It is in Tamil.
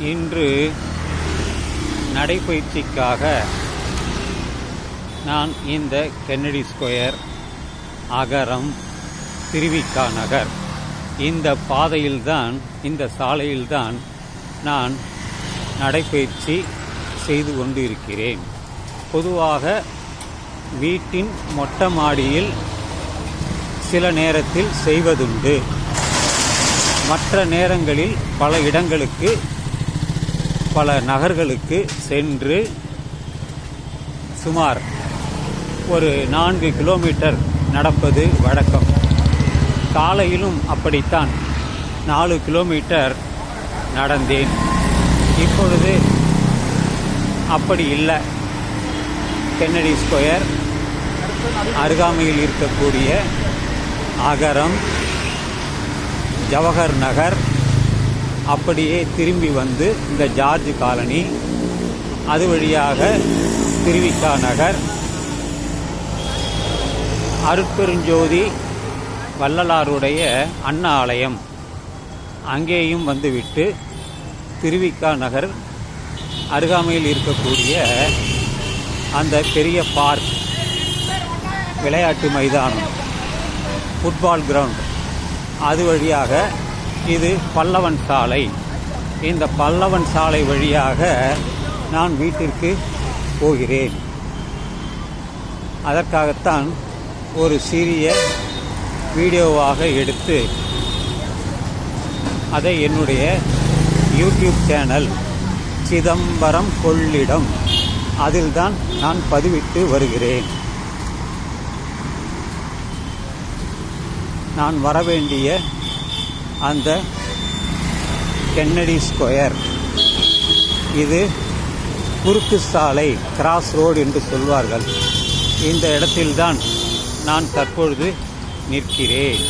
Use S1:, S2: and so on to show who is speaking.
S1: இன்று நடைப்பயிற்சிக்காக நான் இந்த கென்னடி ஸ்கொயர் அகரம் திருவிக்கா நகர். இந்த பாதையில்தான் இந்த சாலையில்தான் நான் நடைப்பயிற்சி செய்து கொண்டு இருக்கிறேன் பொதுவாக வீட்டின் மொட்டை மாடியில் சில நேரத்தில் செய்வதுண்டு. மற்ற நேரங்களில் பல இடங்களுக்கு பல நகர்களுக்கு சென்று சுமார் ஒரு நான்கு கிலோமீட்டர் நடப்பது வழக்கம். காலையிலும் அப்படித்தான் நாலு கிலோமீட்டர் நடந்தேன். இப்பொழுது அப்படி இல்லை. கென்னடி ஸ்கொயர் அருகாமையில் இருக்கக்கூடிய அகரம் ஜவஹர் நகர் அப்படியே திரும்பி வந்து இந்த ஜார்ஜ் காலனி அது வழியாக திருவிக்கா நகர் அருட்பெருஞ்சோதி வள்ளலாருடைய அண்ணா ஆலயம். அங்கேயும் வந்துவிட்டு திருவிக்கா நகர் அருகாமையில் இருக்கக்கூடிய அந்த பெரிய பார்க் விளையாட்டு மைதானம் ஃபுட்பால் கிரவுண்ட் அது வழியாக இது பல்லவன் சாலை. இந்த பல்லவன் சாலை வழியாக நான் வீட்டிற்கு போகிறேன். அதற்காகத்தான் ஒரு சிறிய வீடியோவாக எடுத்து அதை என்னுடைய யூடியூப் சேனல் சிதம்பரம் கொள்ளிடம் அதில்தான் நான் பதிவிட்டு வருகிறேன். நான் வரவேண்டிய அந்த கென்னடி ஸ்கொயர். இது குறுக்கு சாலை கிராஸ் ரோடு என்று சொல்வார்கள். இந்த இடத்தில்தான் நான் தற்பொழுது நிற்கிறேன்.